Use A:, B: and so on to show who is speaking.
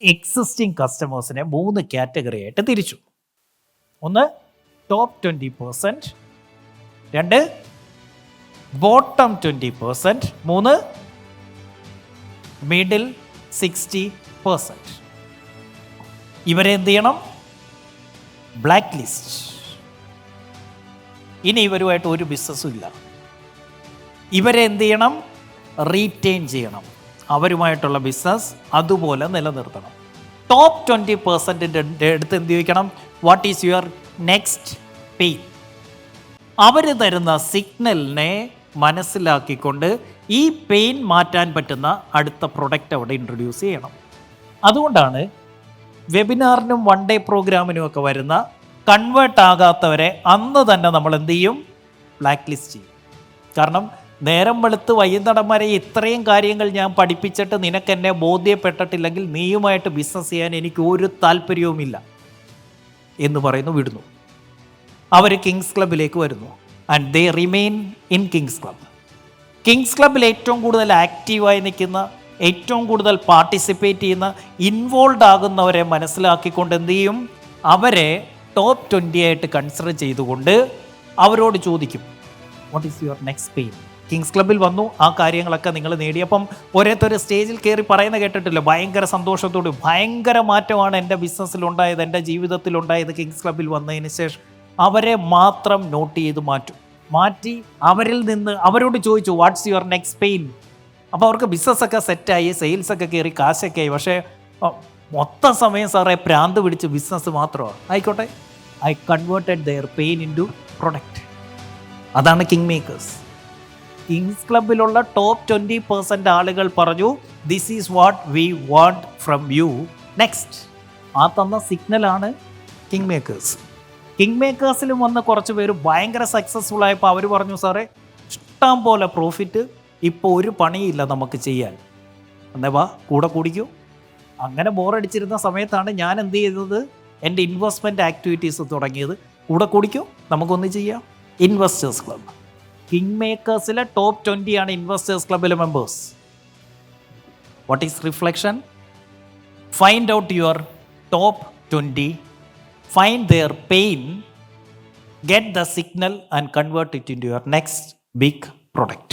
A: Existing കസ്റ്റമേഴ്സിനെ മൂന്ന് category ആയിട്ട് തിരിച്ചു. ഒന്ന് ടോപ്പ് ട്വന്റി പേഴ്സന്റ് രണ്ട് ബോട്ടം ട്വന്റി പേഴ്സന്റ് മൂന്ന് മിഡിൽ സിക്സ്റ്റി പേഴ്സന്റ് ഇവരെ എന്ത് ചെയ്യണം? ബ്ലാക്ക് ലിസ്റ്റ് ഇനി ഇവരുമായിട്ട് ഒരു ബിസിനസ്സും ഇല്ല. ഇവരെ എന്ത് ചെയ്യണം? റീറ്റെയിൻ ചെയ്യണം. അവരുമായിട്ടുള്ള ബിസിനസ് അതുപോലെ നിലനിർത്തണം. ടോപ്പ് ട്വന്റി പെർസെന്റിന്റെ അടുത്ത് എന്ത് ചോദിക്കണം? What is your next pay അവർ തരുന്ന സിഗ്നലിനെ മനസ്സിലാക്കിക്കൊണ്ട് ഈ പെയിൻ മാറ്റാൻ പറ്റുന്ന അടുത്ത പ്രൊഡക്റ്റ് അവിടെ ഇൻട്രൊഡ്യൂസ് ചെയ്യണം. അതുകൊണ്ടാണ് വെബിനാറിനും വൺ ഡേ പ്രോഗ്രാമിനും ഒക്കെ വരുന്ന കൺവേർട്ട് ആകാത്തവരെ അന്ന് തന്നെ നമ്മൾ എന്ത് ചെയ്യും? ബ്ലാക്ക് ലിസ്റ്റ് ചെയ്യും. കാരണം നേരം വെളുത്ത് വൈകുന്നേരം വരെ ഇത്രയും കാര്യങ്ങൾ ഞാൻ പഠിപ്പിച്ചിട്ട് നിനക്ക് എന്നെ ബോധ്യപ്പെട്ടിട്ടില്ലെങ്കിൽ നീയുമായിട്ട് ബിസിനസ് ചെയ്യാൻ എനിക്ക് ഒരു താല്പര്യവുമില്ല എന്ന് പറയുന്നു വിടുന്നു. അവർ കിങ്സ് ക്ലബിലേക്ക് വരുന്നു. And they remain in Kings Club Kings ക്ലബിൽ ഏറ്റവും കൂടുതൽ ആക്റ്റീവായി നിൽക്കുന്ന ഏറ്റവും കൂടുതൽ പാർട്ടിസിപ്പേറ്റ് ചെയ്യുന്ന ഇൻവോൾവ് ആകുന്നവരെ മനസ്സിലാക്കിക്കൊണ്ട് എന്ത് ചെയ്യും? അവരെ ടോപ്പ് ട്വന്റി ആയിട്ട് കൺസിഡർ ചെയ്തുകൊണ്ട് അവരോട് ചോദിക്കും what is your next pain Kings ക്ലബിൽ വന്നു. ആ കാര്യങ്ങളൊക്കെ നിങ്ങൾ നേടിയപ്പം ഓരോരുത്തർ സ്റ്റേജിൽ കയറി പറയുന്ന കേട്ടിട്ടില്ല. ഭയങ്കര സന്തോഷത്തോട് ഭയങ്കര മാറ്റമാണ് എന്റെ ബിസിനസ്സിലുണ്ടായത് എന്റെ ജീവിതത്തിലുണ്ടായത് കിങ്സ് ക്ലബിൽ വന്നതിന് ശേഷം. അവരെ മാത്രം നോട്ട് ചെയ്ത് മാറ്റും. മാറ്റി അവരിൽ നിന്ന് അവരോട് ചോദിച്ചു വാട്ട്സ് യുവർ നെക്സ്റ്റ് പെയിൻ അപ്പോൾ അവർക്ക് ബിസിനസ്സൊക്കെ സെറ്റായി സെയിൽസൊക്കെ കയറി കാശൊക്കെ ആയി. പക്ഷേ മൊത്തം സമയം സാറേ പ്രാന്ത് പിടിച്ച് ബിസിനസ് മാത്രമാണ്. ആയിക്കോട്ടെ. I converted their pain into product അതാണ് കിങ് മേക്കേഴ്സ്. കിങ്സ് ക്ലബിലുള്ള ടോപ്പ് ട്വന്റി പെർസെന്റ് ആളുകൾ പറഞ്ഞു this is what we want from you next ആ തന്ന സിഗ്നലാണ് കിങ് മേക്കേഴ്സ് കിങ് മേക്കേഴ്സിലും വന്ന കുറച്ച് പേര് ഭയങ്കര സക്സസ്ഫുൾ ആയപ്പോൾ അവർ പറഞ്ഞു സാറേ ഇഷ്ടം പോലെ പ്രോഫിറ്റ് ഇപ്പോൾ ഒരു പണിയില്ല നമുക്ക് ചെയ്യാൻ. എന്നേ വാ കൂടെ കൂടിക്കൂ. അങ്ങനെ ബോറടിച്ചിരുന്ന സമയത്താണ് ഞാൻ എന്ത് ചെയ്തത്? എന്റെ ഇൻവെസ്റ്റ്മെന്റ് ആക്ടിവിറ്റീസ് തുടങ്ങിയത്. കൂടെ കൂടിക്കൂ നമുക്കൊന്ന് ചെയ്യാം. ഇൻവെസ്റ്റേഴ്സ് ക്ലബ്ബ് കിങ് മേക്കേഴ്സിലെ ടോപ്പ് ട്വന്റി ആണ് investors ക്ലബിലെ members what is reflection find out your top twenty find their pain get the signal and convert it into your next big product.